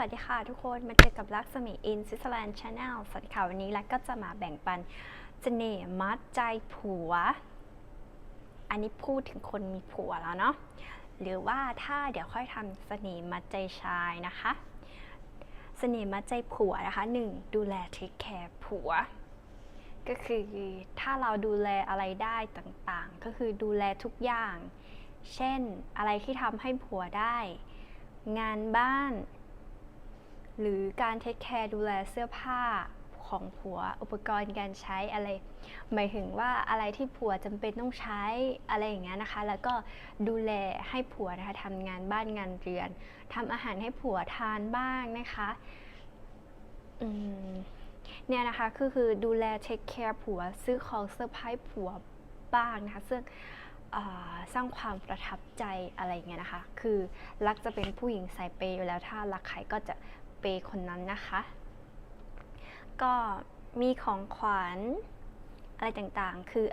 วัสดีค่ะทุกคนมาเจอกับลักษมีอินซิสแลนด์ชาแนลสวัสดีค่ะวันนี้ลักก็จะมาแบ่งปันเสน่ห์มัดใจผัว อันนี้พูดถึงคนมีผัวแล้วเนาะหรือว่าถ้าเดี๋ยวค่อยทำเสน่ห์มัดใจชายนะคะเสน่ห์มัดใจผัวนะคะหนึ่งดูแลเทคแคร์ผัว ก็คือถ้าเราดูแลอะไรได้ต่างๆ ก็คือดูแลทุกอย่าง เช่นอะไรที่ทำให้ผัวได้ งานบ้าน หรือการเทคแคร์ดูแลเสื้อผ้าของผัวอุปกรณ์การใช้อะไร หมายถึงว่าอะไรที่ผัวจำเป็นต้องใช้อะไรอย่างเงี้ยนะคะ แล้วก็ดูแลให้ผัวนะคะทำงานบ้านงานเรือนทำอาหารให้ผัวทานบ้างนะคะอืมเนี่ยนะคะคือคือดูแลเทคแคร์ผัวซื้อของเซอร์ไพรส์ผัวบ้างนะคะซึ่งสร้างความประทับใจอะไรอย่างเงี้ยนะคะ คือรักจะเป็นผู้หญิงสายเปย์อยู่แล้วถ้ารักใครก็จะ เปย์คนนั้นนะคะ ก็มีของขวัญอะไรต่างๆ คือ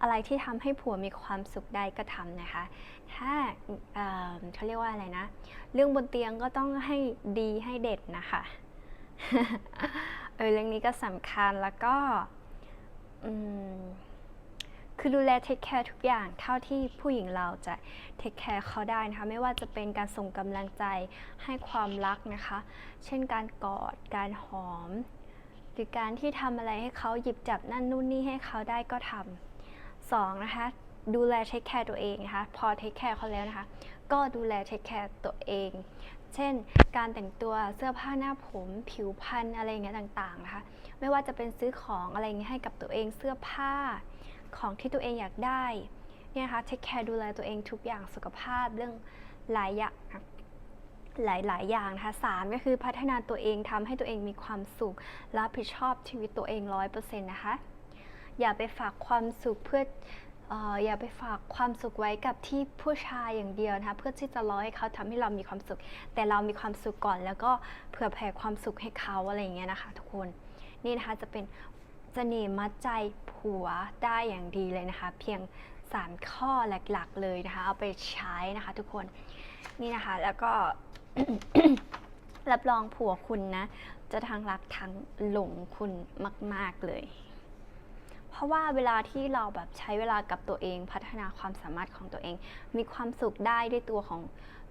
อะไรที่ทำให้ผัวมีความสุขได้ก็ทำนะคะ ถ้าเเขาเรียกว่าอะไรนะ เรื่องบนเตียงก็ต้องให้ดีให้เด็ดนะคะ เออเรื่องนี้ก็สำคัญแล้วก็ อืม คือดูแลเทคแคร์ทุกอย่างเท่าที่ผู้หญิงเราจะเทคแคร์เขาได้นะคะ ไม่ว่าจะเป็นการส่งกำลังใจให้ความรักนะคะ เช่นการกอด การหอม หรือการที่ทำอะไรให้เขาหยิบจับนั่นนู่นนี่ให้เขาได้ก็ทำสองนะคะดูแลเทคแคร์ตัวเองนะคะ พอเทคแคร์เขาแล้วนะคะ ก็ดูแลเทคแคร์ตัวเอง เช่น การแต่งตัวเสื้อผ้าหน้าผมผิวพรรณอะไรอย่างเงี้ยต่างๆนะคะ ไม่ว่าจะเป็นซื้อของอะไรเงี้ยให้กับตัวเองเสื้อผ้า ของที่ตัวเองอยากได้เนี่ยนะคะเทคแคร์ดูแลตัวเองทุกอย่างสุขภาพเรื่องหลายอย่างหลายหลายๆอย่างนะคะสามก็คือพัฒนาตัวเองทำให้ตัวเองมีความสุขรับผิดชอบชีวิตตัวเองร้อยเปอร์เซ็นต์นะคะ อย่าไปฝากความสุขเพื่ออย่าไปฝากความสุขไว้กับที่ผู้ชายอย่างเดียวนะคะเพื่อที่จะรอให้เขาทำให้เรามีความสุข แต่เรามีความสุขก่อน แล้วก็เผื่อแผ่ความสุขให้เขาอะไรอย่างเงี้ยนะคะ ทุกคนนี่นะคะจะเป็น สน่ห์มัดใจผัวได้อย่างดีเลยนะคะ เพียง 3 ข้อหลักๆเลยนะคะ เอาไปใช้นะคะทุกคนนี่นะคะแล้วก็ รับรองผัวคุณนะ จะทั้งรักทั้งหลงคุณมาก ๆเลย เพราะว่าเวลาที่เราแบบใช้เวลากับตัวเองพัฒนาความสามารถของตัวเอง มีความสุขได้ด้วยตัวของ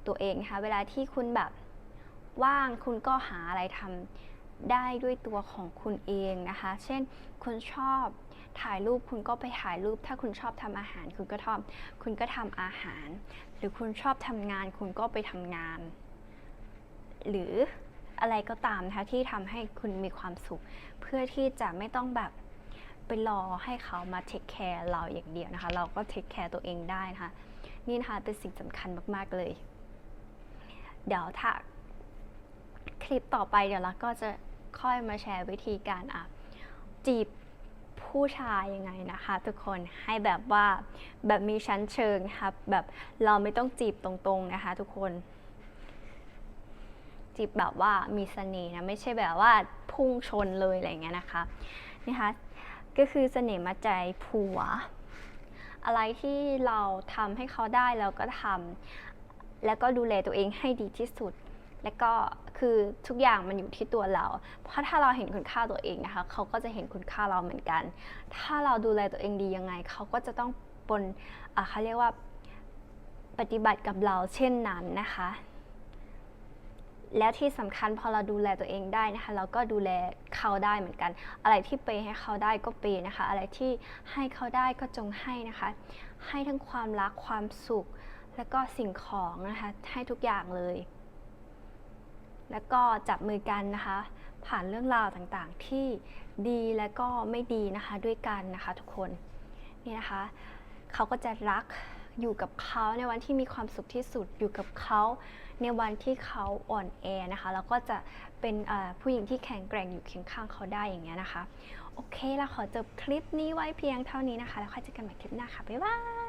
ตัวเองนะคะเวลาที่คุณแบบว่างคุณก็หาอะไรทำ ได้ด้วยตัวของคุณเองนะคะ เช่นคุณชอบถ่ายรูปคุณก็ไปถ่ายรูป ถ้าคุณชอบทำอาหารคุณก็ทำคุณก็ทำอาหาร หรือคุณชอบทำงานคุณก็ไปทำงาน หรืออะไรก็ตามนะคะที่ทำให้คุณมีความสุข เพื่อที่จะไม่ต้องแบบไปรอให้เขามาเทคแคร์เราอย่างเดียวนะคะ เราก็เทคแคร์ตัวเองได้นะคะ นี่นะคะเป็นสิ่งสำคัญมาก ๆ เลย เดี๋ยวถ้าคลิปต่อไปเดี๋ยวเราก็จะ ค่อยมาแชร์วิธีการอะจีบผู้ชายยังไงนะคะ ทุกคนให้แบบว่าแบบมีชั้นเชิงนะครับแบบเราไม่ต้องจีบตรงๆนะคะทุกคน จีบแบบว่ามีเสน่ห์นะไม่ใช่แบบว่าพุ่งชนเลยอะไรเงี้ยนะคะนะคะก็คือเสน่ห์มาใจผัว อะไรที่เราทำให้เขาได้เราก็ทำแล้วก็ดูแลตัวเองให้ดีที่สุด แล้วก็คือทุกอย่างมันอยู่ที่ตัวเรา เพราะถ้าเราเห็นคุณค่าตัวเองนะคะเขาก็จะเห็นคุณค่าเราเหมือนกัน ถ้าเราดูแลตัวเองดียังไง เขาก็จะต้องปนเขาเรียกว่าปฏิบัติกับเราเช่นนั้นนะคะ แล้วที่สำคัญพอเราดูแลตัวเองได้นะคะ เราก็ดูแลเขาได้เหมือนกัน อะไรที่เปย์ให้เขาได้ก็เปย์นะคะ อะไรที่ให้เขาได้ก็จงให้นะคะ ให้ทั้งความรักความสุข แล้วก็สิ่งของนะคะ ให้ทุกอย่างเลย แล้วก็จับมือกันนะคะ ผ่านเรื่องราวต่างๆ ที่ดีและก็ไม่ดีนะคะด้วยกันนะคะทุกคนนี่นะคะเขาก็จะรักอยู่กับเขาในวันที่มีความสุขที่สุดอยู่กับเขาในวันที่เขาอ่อนแอนะคะแล้วก็จะเป็นผู้หญิงที่แข็งแกร่งอยู่เคียงข้างเขาได้อย่างเงี้ยนะคะ โอเคแล้วขอจบคลิปนี้ไว้เพียงเท่านี้นะคะ แล้วค่อยเจอกันใหม่คลิปหน้าค่ะ บ๊ายบาย